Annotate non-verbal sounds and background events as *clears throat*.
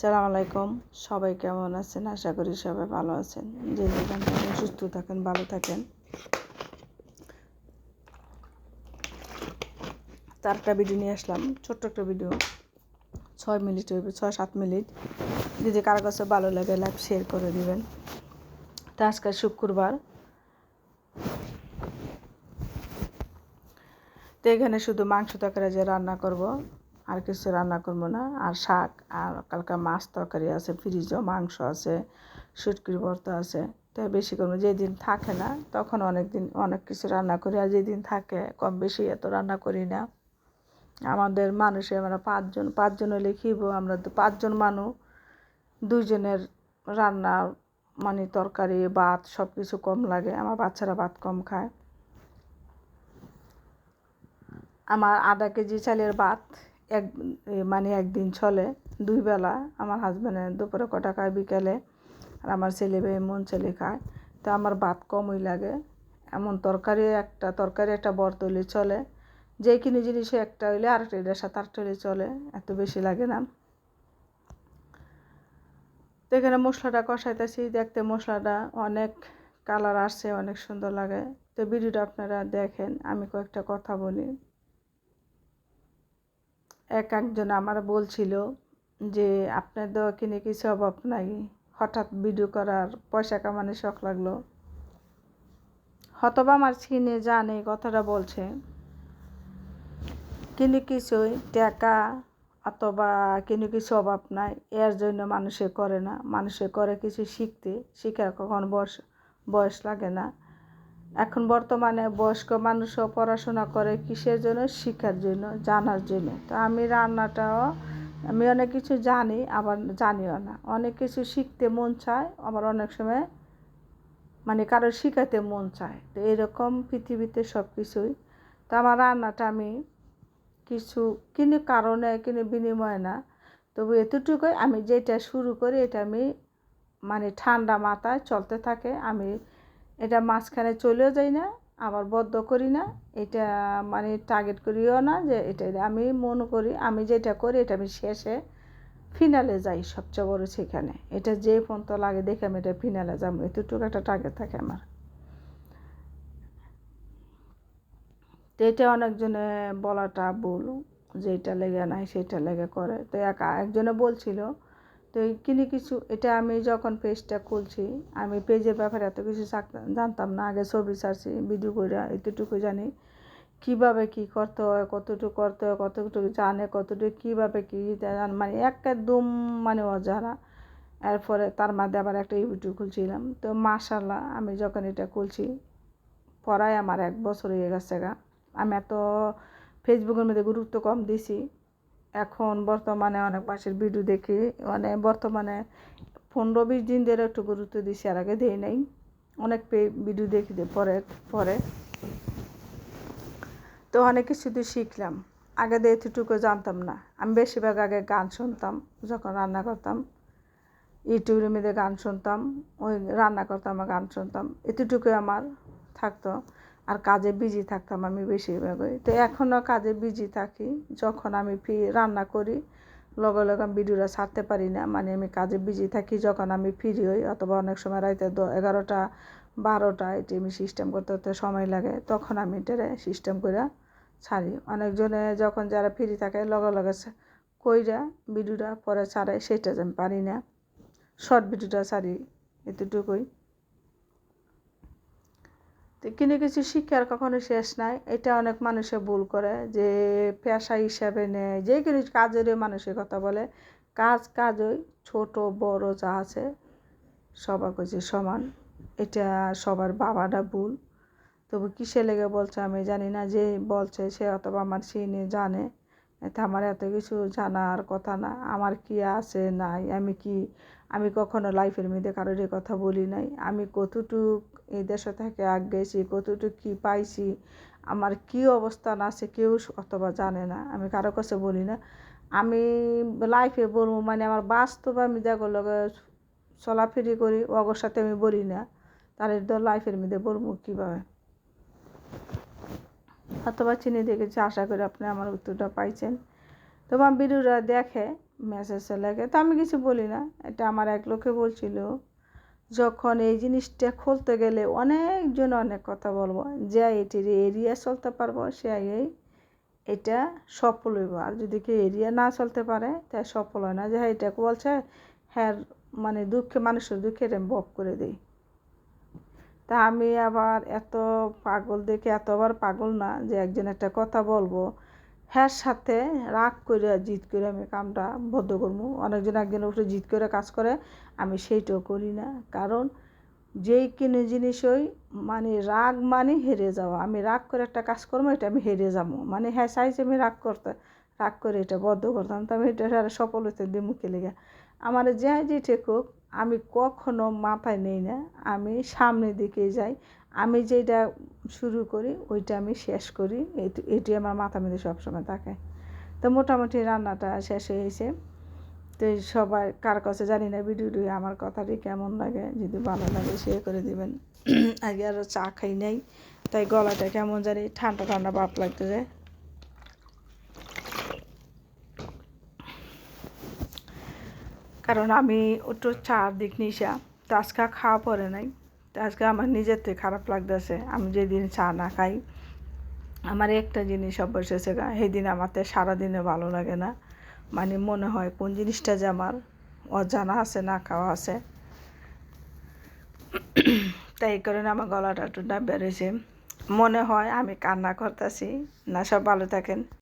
সালাম আলাইকুম। সবাই কেমন আছেন? আশা করি সবাই ভালো আছেন। যে যেখান থেকে সুস্থ থাকেন, ভালো থাকেন। তার একটা ভিডিও নিয়ে আসলাম। ছোট্ট একটা ভিডিও ছয় মিনিট হইবে, ছয় সাত মিনিট। যদি কারও কাছে ভালো লাগে লাইভ শেয়ার করে দিবেন। তা আজকে শুক্রবার। তো এখানে শুধু মাংস তরকারি যে রান্না করব আর কিছু রান্না করব না। আর শাক, আর কালকা মাছ তরকারি আছে ফ্রিজও মাংস আছে সুটকির ভর্তা আছে। তাই বেশি করব যেদিন থাকে না, তখন অনেক দিন অনেক কিছু রান্না করি। আর যেদিন থাকে, কম বেশি এত রান্না করি না। আমাদের মানুষে আমরা পাঁচজন পাঁচজন হলে খিব আমরা তো পাঁচজন মানুষ দুইজনের রান্না মানে তরকারি, ভাত সব কিছু কম লাগে। আমার বাচ্চারা ভাত কম খায়। আমার আধা কেজি চালের ভাত এক মানে একদিন চলে, দুই বেলা আমার হাজব্যান্ডের দুপুরে কটা খায়? বিকেলে। আর আমার ছেলে মেয়ে মন ছেলে খায়। তো আমার ভাত কমই লাগে। এমন তরকারি একটা তরকারি একটা বর চলে। যে কিনে জিনিসে একটা হইলে আরেকটা এটার সাথে আরেকটা হইলে চলে। এত বেশি লাগে না। তো এখানে মশলাটা কষাইতেছি। দেখতে মশলাটা অনেক কালার আসছে, অনেক সুন্দর লাগে। তো ভিডিওটা আপনারা দেখেন, আমি কয়েকটা কথা বলি। এক একজন আমার বলছিল যে, আপনার দেওয়া কিনে কিছু অভাব নাই। হঠাৎ ভিডিও করার পয়সা কামানোর শখ লাগল। হতবা আমার চিনে জানে কথাটা বলছে। কিন্তু কিছুই টাকা অথবা কিন্তু কিছু অভাব নাই। এর জন্য মানুষে করে না। মানুষে করে কিছু শিখতে। শিখার কখন বয়স বয়স লাগে না। এখন বর্তমানে বয়স্ক মানুষও পড়াশোনা করে কিসের জন্য? শিক্ষার জন্য, জানার জন্য। তো আমি রান্নাটাও, আমি অনেক কিছু জানি, আবার জানিও না। অনেক কিছু শিখতে মন চায়, আবার অনেক সময় মানে কারও শিখাতে মন চায়। তো এরকম পৃথিবীতে সব কিছুই তো আমার রান্নাটা আমি কিছু, কিনে কারণে, কিনে বিনিময় না। তবু এতটুকুই আমি যেটা শুরু করি, এটা আমি মানে ঠান্ডা মাথায় চলতে থাকে। আমি এটা মাঝখানে চলেও যাই না, আবার বদ্ধ করি না। এটা মানে টার্গেট করিও না যে এটা আমি মনে করি, আমি যেটা করি এটা আমি শেষে ফিনালে যাই সবচেয়ে বড় সেখানে। এটা যে পর্যন্ত লাগে দেখে আমি এটা ফিনালে যাব। এতটুকু একটা টার্গেট থাকে আমার। তো এটা অনেকজনে বলাটা ভুল যে এটা লেগে নাই সেটা লেগে করে। তো এক একজনে বলছিল তো কিনে কিছু, এটা আমি যখন পেজটা খুলছি, আমি পেজের ব্যাপারে এত কিছু জানতাম না, আগে ছবি ছাড়ছি ভিডিও করে এতটুকু জানি, কীভাবে কী করতে হয়, কতটুকু করতে হয়, কতটুকু জানে, কতটুকু কীভাবে কী মানে একদম মানে অজানা। এরপরে তার মধ্যে আবার একটা ইউটিউব খুলছিলাম, তো মাশাল্লাহ আমি যখন এটা খুলছি, পড়ায় আমার এক বছর হয়ে গেছে গা। আমি এত ফেসবুকের মধ্যে গুরুত্ব কম দিছি এখন বর্তমানে অনেক মাসের ভিডিও দেখি মানে বর্তমানে পনেরো বিশ দিন ধরে একটু গুরুত্ব দিছি, আর আগে দেই নাই। অনেক ভিডিও দেখি পরে পরে। তো অনেক কিছু দিয়ে শিখলাম। আগে এতটুকু জানতাম না। আমি বেশিরভাগ আগে গান শুনতাম, যখন রান্না করতাম। ইউটিউবের মধ্যে গান শুনতাম, ওই রান্না করতাম, গান শুনতাম। এতটুকুই আমার থাকতো। আর কাজে বিজি থাকতাম আমি বেশিরভাগই। তো এখনও কাজে বিজি থাকি। যখন আমি ফি রান্না করি, লগে লগে আমি ভিডিওটা ছাড়তে পারি না। মানে আমি কাজে বিজি থাকি যখন আমি ফ্রি হই, অথবা অনেক সময় রাইতে এগারোটা, বারোটা এটি আমি সিস্টেম করতে করতে সময় লাগে, তখন আমি এটারে সিস্টেম করে ছাড়ি। অনেকজনে যখন যারা ফ্রি থাকে, লগে লগে কইরা ভিডিওটা পরে ছাড়ে সেটা আমি পারি না। শর্ট ভিডিওটা ছাড়ি এতটুকুই। তো কিনে কিছু শিক্ষার কখনো শেষ নাই। এটা অনেক মানুষে ভুল করে যে পেশা হিসাবে নেয়। যে কোনো কাজেরই মানুষের কথা বলে। কাজ কাজই ছোট, বড় যা আছে, সবার কাছে সমান। এটা সবার বাবাটা ভুল। তবু কিসে লেগে বলছে আমি জানি না যে বলছে সে অথবা আমার সিনে জানে। এতে আমার এত কিছু জানার কথা না। আমার কি আছে, নাই? আমি কি আমি কখনো লাইফের মধ্যে কারোর কথা বলি নাই। আমি কতটুক এই দেশে থেকে আগ গেছি, কতটুকু কী পাইছি, আমার কি অবস্থান আছে কেউ অথবা জানে না, আমি কারও কাছে বলি না। আমি লাইফে বলব মানে আমার বাস্তব আমি দেখো লগে চলাফেরি করি, অগর সাথে আমি বলি না। তাহলে তো লাইফের মধ্যে বলব কীভাবে? অথবা চিনি দেখেছি, আশা করি আপনি আমার উত্তরটা পাইছেন। তোমার ভিডিওটা দেখে মেসেজে লাগে। তো আমি কিছু বলি না। এটা আমার এক লোকে বলছিল, যখন এই জিনিসটা খুলতে গেলে অনেকজন অনেক কথা বলব, যে এটির এরিয়া চলতে পারব, সে এই এটা সফল হইব। আর যদি কেউ এরিয়া না চলতে পারে, তাই সফল হয় না। যে হ্যাঁ এটাকে বলছে হ্যাঁ মানে দুঃখে, মানুষের দুঃখে এটা বক করে দিই। তা আমি আবার এত পাগল দেখে, এতবার পাগল না যে একজন একটা কথা বলব হ্যার সাথে রাগ করে জিত করে আমি কামটা বদ্ধ করব অনেকজন একজনের উপরে জিত করে কাজ করে, আমি সেইটাও করি না। কারণ যেই কিনে জিনিস ওই মানে রাগ মানে হেরে যাওয়া। আমি রাগ করে একটা কাজ করব এটা আমি হেরে যাব। মানে হ্যাঁ চাইছে আমি রাগ করতে, রাগ করে এটা বদ্ধ করতাম। তো আমি এটা সফল হতে দিয়ে মুখে লেগে। আমার যে যে ঠেকুক আমি কখনো মাথায় নেই না, আমি সামনের দিকে যাই। আমি যেটা শুরু করি, ওইটা আমি শেষ করি। এটি আমার মাথার মধ্যে সবসময় থাকে। তো মোটামুটি রান্নাটা শেষ হয়েছে তো সবাই কার কাছে জানি না ভিডিওটি, আমার কথাটি কেমন লাগে, যদি ভালো লাগে শেয়ার করে দিবেন। *clears throat* আগে আরও চা খাই নাই, তাই গলাটা কেমন জানি ঠান্ডা ঠান্ডা ভাব লাগতেছে। কারণ আমি একটু চার দিক নিশা। তো আজকে খাওয়া পরে নাই। তো আজকে আমার নিজের থেকে খারাপ লাগতেছে। আমি যেদিন চা না খাই, আমার একটা জিনিস অভ্যাস হয়েছে গা সেই দিন আমার তো সারাদিনে ভালো লাগে না। মানে মনে হয় কোন জিনিসটা যে আমার অজানা আছে, না খাওয়া আছে। তাই এই কারণে আমার গলাটা একটু না বেড়েছে মনে হয় আমি কান্না করতেছি। না, সব ভালো থাকেন।